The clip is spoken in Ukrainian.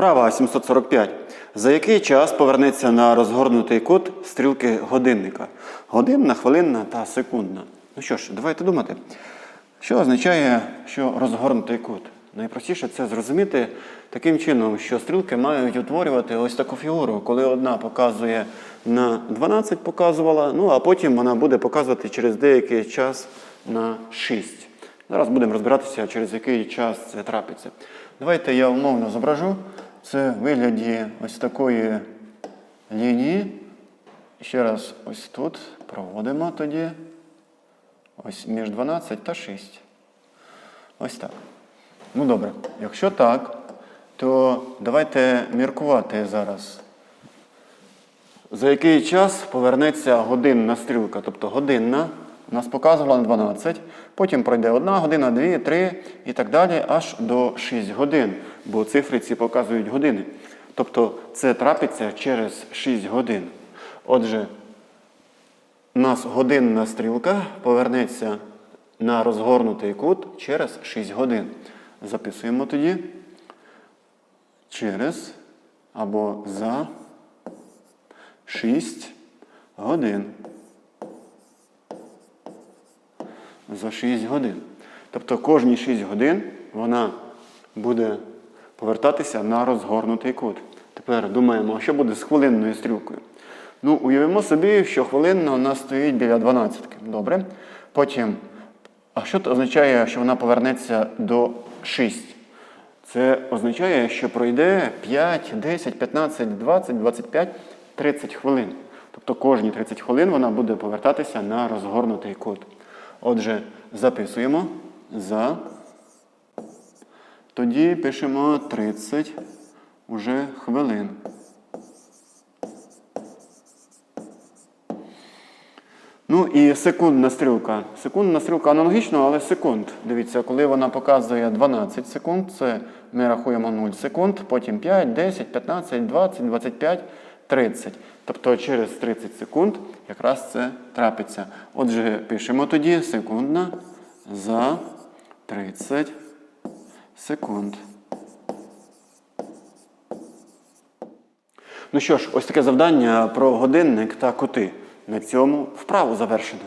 Вправа 745. За який час повернеться на розгорнутий кут стрілки годинника? Годинна, хвилинна та секундна. Ну що ж, давайте думати. Що означає, що розгорнутий кут? Найпростіше це зрозуміти таким чином, що стрілки мають утворювати ось таку фігуру, коли одна показує на 12 показувала, ну а потім вона буде показувати через деякий час на 6. Зараз будемо розбиратися, через який час це трапиться. Давайте я умовно зображу. Це в вигляді ось такої лінії. Ще раз ось тут проводимо тоді. Ось між 12 та 6. Ось так. Ну добре. Якщо так, то давайте міркувати зараз. За який час повернеться годинна стрілка, тобто годинна, нас показувала на 12, потім пройде 1 година, 2, 3 і так далі, аж до 6 годин, бо цифри ці показують години. Тобто це трапиться через 6 годин. Отже, у нас годинна стрілка повернеться на розгорнутий кут через 6 годин. Записуємо тоді через або за 6 годин. За 6 годин. Тобто кожні 6 годин вона буде повертатися на розгорнутий кут. Тепер думаємо, а що буде з хвилинною стрілкою? Ну, уявимо собі, що хвилинна у нас стоїть біля 12. Добре. Потім, а що це означає, що вона повернеться до 6? Це означає, що пройде 5, 10, 15, 20, 25, 30 хвилин. Тобто кожні 30 хвилин вона буде повертатися на розгорнутий кут. Отже, записуємо за. Тоді пишемо 30 уже хвилин. Ну і секундна стрілка. Секундна стрілка аналогічно, але секунд. Дивіться, коли вона показує 12 секунд, це ми рахуємо 0 секунд, потім 5, 10, 15, 20, 25, 30. Тобто через 30 секунд якраз це трапиться. Отже, пишемо тоді секундна за 30 секунд. Ну що ж, ось таке завдання про годинник та кути. На цьому вправу завершено.